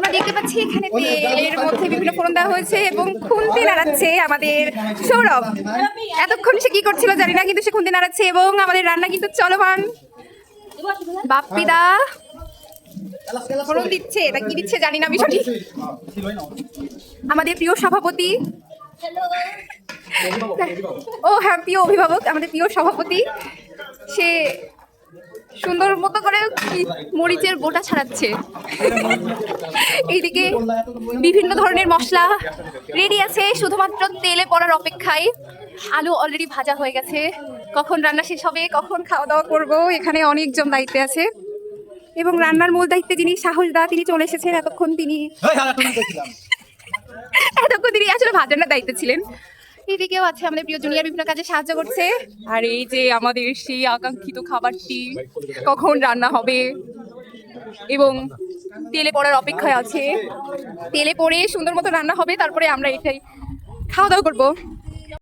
আমরা দেখতে পাচ্ছি এখানে তেলের মধ্যে বিভিন্ন ফোড়ন দেওয়া হয়েছে এবং খুন্তি নাড়াচ্ছে আমাদের সৌরভ। এতক্ষণ সে কি করছিল জানি না কিন্তু সে খুন্তি নাড়াচ্ছে এবং আমাদের রান্না কিন্তু চলমান। বাপ্পিদা ফোড়ন দিচ্ছে এটা কি দিচ্ছে জানি না বিষয়টি। আমাদের প্রিয় সভাপতি। ও হ্যাঁ প্রিয় অভিভাবক আমাদের প্রিয় সভাপতি। সে সুন্দর মতো করে মরিচের গোটা ছাড়াচ্ছে। এইদিকে বিভিন্ন ধরনের মশলা রেডি আছে শুধুমাত্র তেলে পড়ার অপেক্ষায়। আলু অলরেডি ভাজা হয়ে গেছে। কখন রান্না শেষ হবে কখন খাওয়া দাওয়া করব এখানে অনেকজন দায়িত্বে আছে। এবং রান্নার মূল দায়িত্বে যিনি সাহস দা তিনি চলে এসেছেন এতক্ষণ তিনি এতক্ষণ তিনি আসলে ভাজানোর দায়িত্বে ছিলেন। এদিকেও আছে আমাদের প্রিয় জুনিয়র বিভিন্ন কাজে সাহায্য করছে। আর এই যে আমাদের সেই আকাঙ্ক্ষিত খাবারটি কখন রান্না হবে এবং তেলে পড়ার অপেক্ষায় আছে। তেলে পড়ে সুন্দর মতো রান্না হবে, তারপরে আমরা এটাই খাওয়া দাওয়া করব।